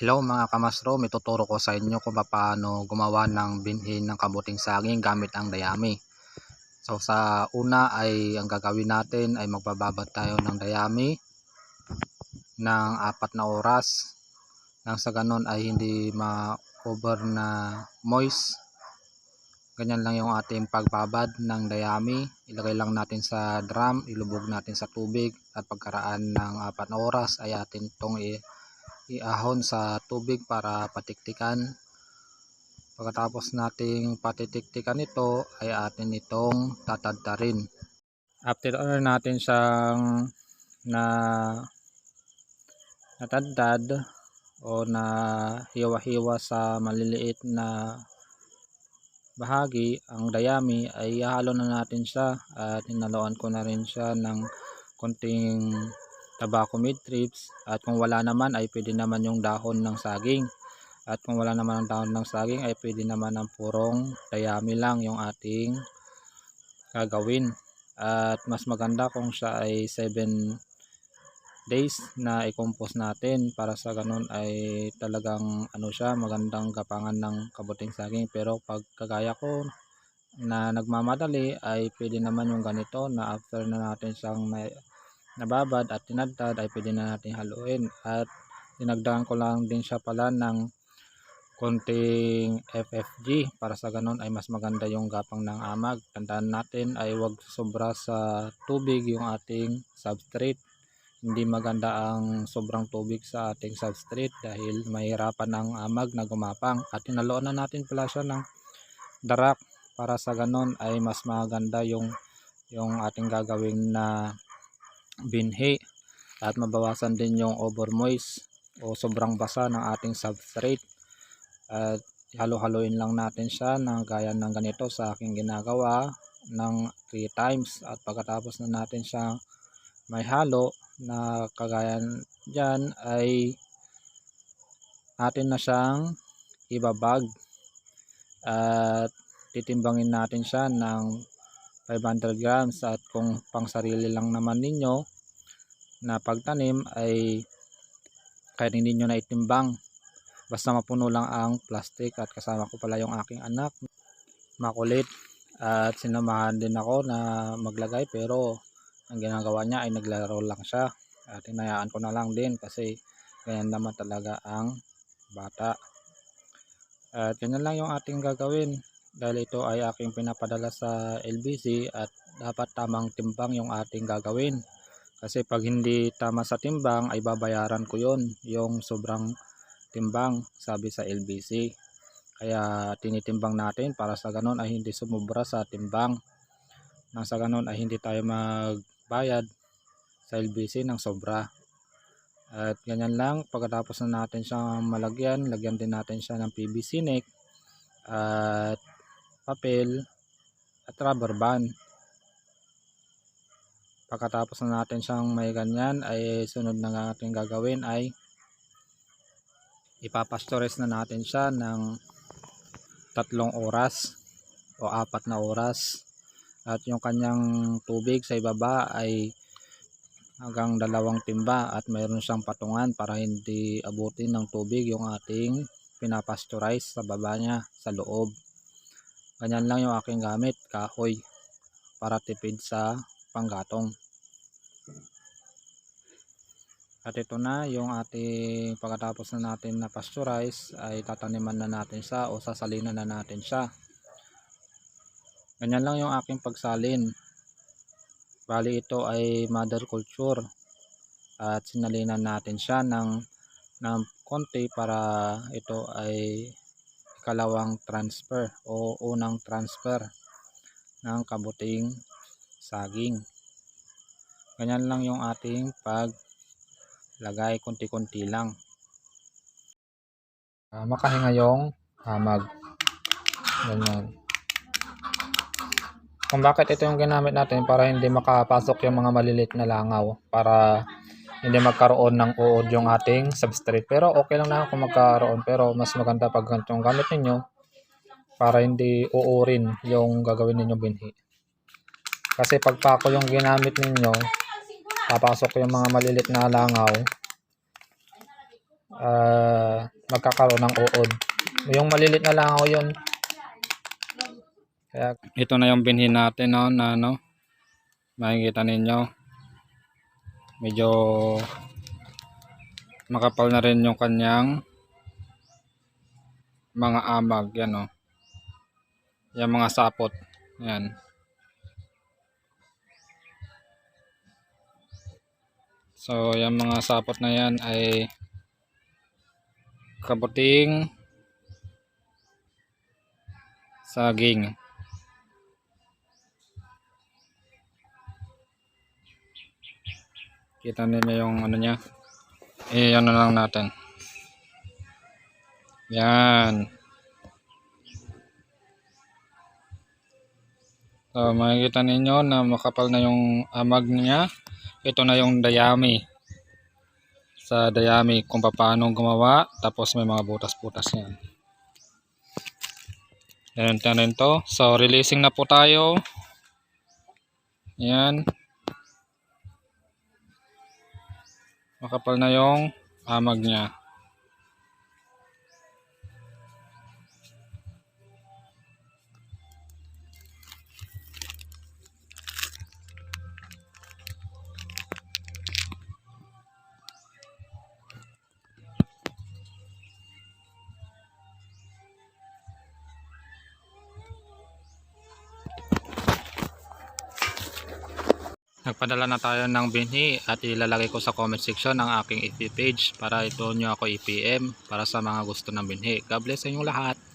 Hello mga kamasro, may tuturo ko sa inyo kung paano gumawa ng binhi ng kabuting saging gamit ang dayami. So sa una ay ang gagawin natin ay magbababad tayo ng dayami ng apat na oras nang sa ganon ay hindi ma-over na moist. Ganyan lang yung ating pagbabad ng dayami. Ilagay lang natin sa drum, ilubog natin sa tubig at pagkaraan ng apat na oras ay atin itong i- iahon sa tubig para patiktikan. Pagkatapos nating patitiktikan ito ay atin itong tatadtarin. After order natin siyang na natadtad o na hiwa-hiwa sa maliliit na bahagi ang dayami ay ihalo na natin siya at hinaluan ko na rin siya ng konting tobacco mid trips at kung wala naman ay pwede naman yung dahon ng saging. At kung wala naman ang dahon ng saging ay pwede naman ang purong dayami lang yung ating gagawin. At mas maganda kung siya ay 7 days na i-compose natin. Para sa ganun ay talagang ano siya magandang gapangan ng kabuting saging. Pero pag kagaya ko na nagmamadali ay pwede naman yung ganito na after na natin siyang nababad at tinadtad ay pwede na natin haluin at dinagdagan ko lang din siya pala ng konting FFG para sa ganun ay mas maganda yung gapang ng amag. Tandaan natin ay wag sobra sa tubig yung ating substrate. Hindi maganda ang sobrang tubig sa ating substrate dahil mahirapan ang amag na gumapang. At tinaloan na natin pala siya ng darak para sa ganun ay mas maganda yung yung ating gagawin na binhi at mabawasan din yung over moist o sobrang basa ng ating substrate. At halo-haloin lang natin siya ng gaya ng ganito sa aking ginagawa ng 3 times. At pagkatapos na natin siya may halo na kagaya dyan ay atin na siyang ibabag. At titimbangin natin siya ng 500 grams at kung pang sarili lang naman ninyo na pagtanim ay kahit hindi na itimbang basta mapuno lang ang plastic at kasama ko pala yung aking anak. Makulit at sinamahan din ako na maglagay pero ang ginagawa niya ay naglaro lang siya. At hinayaan ko na lang din kasi ganyan naman talaga ang bata. At ganyan lang yung ating gagawin dahil ito ay aking pinapadala sa LBC at dapat tamang timbang yung ating gagawin. Kasi pag hindi tama sa timbang ay babayaran ko yon yung sobrang timbang sabi sa LBC kaya tinitimbang natin para sa ganun ay hindi sumubra sa timbang. Nang sa ganun ay hindi tayo magbayad sa LBC ng sobra. At ganyan lang pagkatapos na natin siyang malagyan lagyan din natin siya ng PVC neck at papel at rubber band. Pagkatapos na natin siyang may ganyan ay sunod na nga ating gagawin ay ipapastores na natin siya ng tatlong oras o apat na oras. At yung kanyang tubig sa ibaba ay hanggang dalawang timba at mayroon siyang patungan para hindi abutin ng tubig yung ating pinapastorize sa baba niya sa loob ganyan lang yung aking gamit kahoy para tipid sa panggatong. At ito na yung ating pagkatapos na natin na pasteurize ay tataniman na natin siya o sasalinan na natin siya. Ganyan lang yung aking pagsalin. Bali ito ay mother culture. At sinalinan natin siya ng, ng konti para ito ay ikalawang transfer o unang transfer ng kabuting saging. Ganyan lang yung ating pag lagay konti-konti lang. Uh, makahinga yung hamag. Ganyan. Kung bakit ito yung ginamit natin para hindi makapasok yung mga malilit na langaw para hindi magkaroon ng uod yung ating substrate pero okay lang na kung magkaroon pero mas maganda pag ganito gamit ninyo para hindi uurin yung gagawin ninyo binhi kasi pag pako yung ginamit ninyo papasok yung mga malilit na langaw ah, magkakaroon ng uod. Yung malilit na lang ako yun. Kaya ito na yung binhin natin no, na ano. Makikita ninyo. Medyo makapal na rin yung kanyang mga amag yan oh. Yung mga sapot. Yan. So, yung mga sapot na yan ay kabuting saging. Kita nila yung ano niya. Eh, ano lang natin. Yan. So, makikita ninyo na makapal na yung amag niya. Ito na yung dayami. Sa dayami kung paano gumawa. Tapos may mga butas-butas yan. Yan rin to. So, releasing na po tayo. Yan. Makapal na yung amag niya. Nagpadala na tayo ng binhi at ilalagay ko sa comment section ng aking FB page para ito nyo ako i-PM para sa mga gusto ng binhi. God bless sa inyong lahat.